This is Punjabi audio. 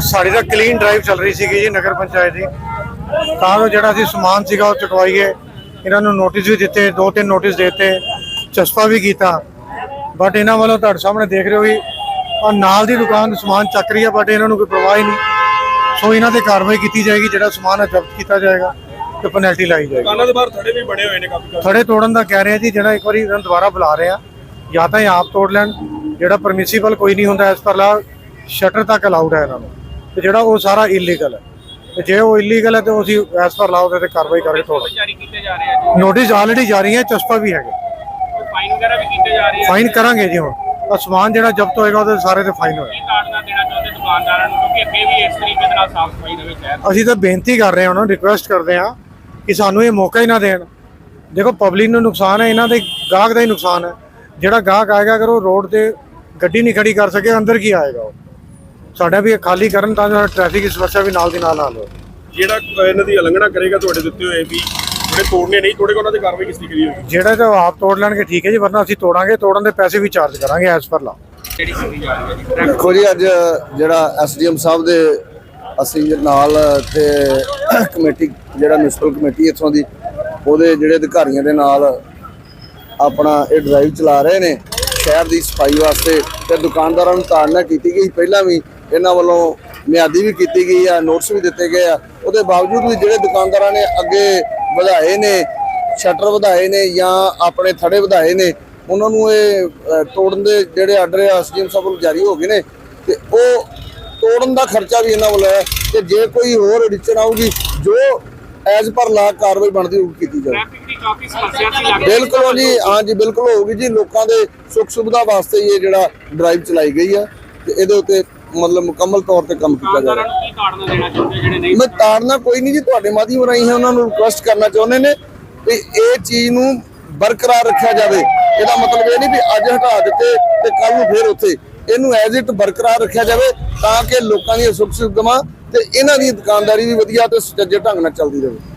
ਸਾਡੀ ਤਾਂ ਕਲੀਨ ਡਰਾਈਵ ਚੱਲ ਰਹੀ ਸੀਗੀ ਜੀ ਨਗਰ ਪੰਚਾਇਤ ਦੀ। ਤਾਂ ਜੋ ਜਿਹੜਾ ਅਸੀਂ ਸਮਾਨ ਸੀਗਾ ਉਹ ਚੁਕਵਾਈਏ। ਇਹਨਾਂ ਨੂੰ ਨੋਟਿਸ ਵੀ ਦਿੱਤੇ, ਦੋ ਤਿੰਨ ਨੋਟਿਸ ਦਿੱਤੇ, ਚਸਪਾ ਵੀ ਕੀਤਾ। ਬਟ ਇਹਨਾਂ ਵੱਲੋਂ ਤੁਹਾਡੇ ਸਾਹਮਣੇ ਦੇਖ ਰਹੇ ਹੋ ਵੀ ਔਰ ਨਾਲ ਦੀ ਦੁਕਾਨ ਸਮਾਨ ਚੱਕ ਰਹੀ ਹੈ ਬਟ ਇਹਨਾਂ ਨੂੰ ਕੋਈ ਪਰਵਾਹ ਹੀ ਨਹੀਂ। ਸੋ ਇਹਨਾਂ ਤੇ ਕਾਰਵਾਈ ਕੀਤੀ ਜਾਏਗੀ, ਜਿਹੜਾ ਸਮਾਨ ਹੈ ਜ਼ਬਤ ਕੀਤਾ ਜਾਏਗਾ। ਤੇ ਪੈਨਲਟੀ ਲਾਈ ਜਾਏਗੀ। ਦੁਕਾਨਾਂ ਦੇ ਬਾਹਰ ਥੜੇ ਵੀ ਬਣੇ ਹੋਏ ਨੇ ਕਾਫੀ ਕਾਫੀ ਥੜੇ ਤੋੜਨ ਦਾ ਕਹਿ ਰਹੇ ਜੀ ਜਿਹੜਾ ਇੱਕ ਵਾਰੀ ਇਹਨਾਂ ਨੂੰ ਦੁਬਾਰਾ ਬੁਲਾ ਰਹੇ ਜਾਂ ਤਾਂ ਇਹ ਆਪ ਤੋੜ ਲੈਣ ਜਿਹੜਾ ਪਰਮਿਸਿਬਲ ਕੋਈ ਨਹੀਂ ਹੁੰਦਾ ਇਸ ਪਰ ਲਾ ਸ਼ਟਰ ਤੱਕ ਅਲਾਉਡ ਹੈ ਇਹਨਾਂ ਨੂੰ। ਤੇ ਜਿਹੜਾ ਉਹ ਸਾਰਾ ਇਲੀਗਲ ਹੈ ਤੇ ਜੇ ਉਹ ਇਲੀਗਲ ਹੈ ਤੇ ਅਸੀਂ ਇਸ ਪਰ ਲਾਉ ਤੇ ਕਾਰਵਾਈ ਕਰਕੇ ਤੋੜ ਜਾਰੀ ਕੀਤੇ ਜਾ ਰਹੇ ਆ ਜੀ। ਨੋਟਿਸ ਆਲਰੇਡੀ ਜਾਰੀ ਹੈ ਚਸਪਾ ਵੀ ਹੈਗੇ। ਫਾਈਨ ਵਗੈਰਾ ਵੀ ਕੀਤੇ ਜਾ ਰਹੇ ਆ। ਫਾਈਨ ਕਰਾਂਗੇ ਜੀ ਹੁਣ। ਆਹ ਸਮਾਨ ਜਿਹੜਾ ਜ਼ਬਤ ਹੋਏਗਾ ਉਹਦੇ ਸਾਰੇ ਤੇ ਫਾਈਨ ਹੋਏਗਾ। ਕੀ ਕਾਰਡ ਦੇਣਾ ਚਾਹੁੰਦੇ ਦੁਕਾਨਦਾਰਾਂ ਨੂੰ? ਕਿਉਂਕਿ ਅੱਗੇ ਵੀ ਇਸ ਤਰੀਕੇ ਦੇ ਨਾਲ ਸਾਫ਼ ਸਫ਼ਾਈ ਰਹੇ ਸ਼ਹਿਰ। ਅਸੀਂ ਤਾਂ ਬੇਨਤੀ ਕਰ ਰਹੇ ਹਾਂ ਉਹਨਾਂ ਨੂੰ ਰਿਕੁਐਸਟ ਕਰਦੇ ਹਾਂ ਕਿ ਸਾਨੂੰ ਇਹ ਮੌਕਾ ਹੀ ਨਾ ਦੇਣ। ਦੇਖੋ ਪਬਲਿਕ ਨੂੰ ਨੁਕਸਾਨ ਹੈ ਇਹਨਾਂ ਦੇ ਗਾਹਕ ਦਾ ਹੀ ਨੁਕਸਾਨ ਹੈ। ਜਿਹੜਾ ਗਾਹਕ ਆਏਗਾ ਅਗਰ ਉਹ ਰੋਡ ਤੇ ਗੱਡੀ ਨਹੀਂ ਖੜੀ ਕਰ ਸਕੇ ਅੰਦਰ ਕੀ ਆਏਗਾ ਉਹ? ਸਾਡਾ ਵੀ ਇਹ ਖਾਲੀ ਕਰਨ ਤਾਂ ਜੋ ਟ੍ਰੈਫਿਕ ਦੀ ਸਮੱਸਿਆ ਵੀ ਨਾਲ ਦੀ ਨਾਲ ਹੱਲ ਹੋਵੇ ਜਿਹੜਾ ਇਹਨਾਂ ਦੀ ਉਲੰਘਣਾ ਕਰੇਗਾ ਤੁਹਾਡੇ ਦਿੱਤੇ ਹੋਏ ਵੀ ਜਿਹੜੇ ਤੋੜਨੇ ਨਹੀਂ ਤੋੜੇਗਾ ਉਹਨਾਂ ਤੇ ਕਾਰਵਾਈ ਕਿਸ ਦੀ ਕਰੀ ਹੋਈ ਜਿਹੜਾ ਤਾਂ ਆਪ ਤੋੜ ਲੈਣਗੇ ਠੀਕ ਹੈ ਜੀ ਵਰਨਾ ਅਸੀਂ ਤੋੜਾਂਗੇ ਤੋੜਨ ਦੇ ਪੈਸੇ ਵੀ ਚਾਰਜ ਕਰਾਂਗੇ ਐਸ ਪਰ ਲਾ ਦੇਖੋ ਜੀ ਅੱਜ ਜਿਹੜਾ ਐਸਡੀਐਮ ਸਾਹਿਬ ਦੇ ਅਸੀਂ ਨਾਲ ਇੱਥੇ ਕਮੇਟੀ, ਜਿਹੜਾ ਮਿਊਨਿਸਪਲ ਕਮੇਟੀ ਇੱਥੋਂ ਦੀ, ਉਹਦੇ ਜਿਹੜੇ ਅਧਿਕਾਰੀਆਂ ਦੇ ਨਾਲ ਆਪਣਾ ਇਹ ਡਰਾਈਵ ਚਲਾ ਰਹੇ ਨੇ। ਸ਼ਹਿਰ ਦੀ ਸਫ਼ਾਈ ਵਾਸਤੇ ਤੇ ਦੁਕਾਨਦਾਰਾਂ ਨੂੰ ਤਾੜਨਾ ਕੀਤੀ ਗਈ। ਪਹਿਲਾਂ ਵੀ ਇਹਨਾਂ ਵੱਲੋਂ ਮਿਆਦੀ ਵੀ ਕੀਤੀ ਗਈ ਆ ਨੋਟਿਸ ਵੀ ਦਿੱਤੇ ਗਏ ਆ। ਉਹਦੇ ਬਾਵਜੂਦ ਵੀ ਜਿਹੜੇ ਦੁਕਾਨਦਾਰਾਂ ਨੇ ਅੱਗੇ ਵਧਾਏ ਨੇ ਸ਼ਟਰ ਵਧਾਏ ਨੇ ਜਾਂ ਆਪਣੇ ਥੜੇ ਵਧਾਏ ਨੇ, ਉਹਨਾਂ ਨੂੰ ਇਹ ਤੋੜਨ ਦੇ ਜਿਹੜੇ ਆਰਡਰ ਆ ਐਸਡੀਐਮ ਸਾਹਿਬ ਵੱਲੋਂ ਜਾਰੀ ਹੋ ਗਏ ਨੇ। ਤੇ ਉਹ ਤੋੜਨ ਦਾ ਖਰਚਾ ਵੀ ਇਹਨਾਂ ਵੱਲੋਂ ਹੈ ਤੇ ਜੇ ਕੋਈ ਹੋਰ ਐਡਿਸ਼ਨ ਆਊਗੀ ਜੋ ਐਜ਼ ਪਰ ਲਾ ਕਾਰਵਾਈ ਬਣਦੀ ਹੋਊਗੀ ਕੀਤੀ ਜਾਵੇ ਟ੍ਰੈਫਿਕ ਦੀ ਕਾਫੀ ਸਮੱਸਿਆ ਸੀ ਲੱਗਦੀ ਬਿਲਕੁਲ ਜੀ ਹਾਂ ਜੀ ਬਿਲਕੁਲ ਹੋਊਗੀ ਜੀ। ਲੋਕਾਂ ਦੇ ਸੁੱਖ ਸੁਵਿਧਾ ਵਾਸਤੇ ਹੀ ਇਹ ਜਿਹੜਾ ਡਰਾਈਵ ਚਲਾਈ ਗਈ ਆ ਤੇ ਇਹਦੇ ਉੱਤੇ ਮਤਲਬ ਮੁਕੰਮਲ ਤੌਰ ਤੇ ਕੰਮ ਕੀਤਾ ਜਾ ਰਿਹਾ। ਕੀ ਕਾਰਡ ਦੇਣਾ ਚਾਹੁੰਦੇ ਜਿਹੜੇ ਨਹੀਂ ਮੈਂ ਤਾੜਨਾ ਕੋਈ ਨਹੀਂ ਜੀ ਤੁਹਾਡੇ ਮਾਧਿਅਮ ਰਾਹੀਂ ਹੈ ਉਹਨਾਂ ਨੂੰ ਰਿਕੁਐਸਟ ਕਰਨਾ ਚਾਹੁੰਦੇ ਨੇ ਕਿ ਇਹ ਚੀਜ਼ ਨੂੰ ਬਰਕਰਾਰ ਰੱਖਿਆ ਜਾਵੇ। ਇਹਦਾ ਮਤਲਬ ਇਹ ਨਹੀਂ ਵੀ ਅੱਜ ਹਟਾ ਦਿੱਤੇ ਤੇ ਕੱਲ ਨੂੰ ਫੇਰ ਉੱਥੇ ਇਹਨੂੰ ਐਜ਼ ਇਟ ਬਰਕਰਾਰ ਰੱਖਿਆ ਜਾਵੇ ਤਾਂ ਕਿ ਲੋਕਾਂ ਦੀਆਂ ਸੁੱਖ ਸੁਵਿਧਾਵਾਂ ਤੇ ਇਹਨਾਂ ਦੀ ਦੁਕਾਨਦਾਰੀ ਵੀ ਵਧੀਆ ਤੇ ਸੁਚੱਜੇ ਢੰਗ ਨਾਲ ਚੱਲਦੀ ਰਹੇ।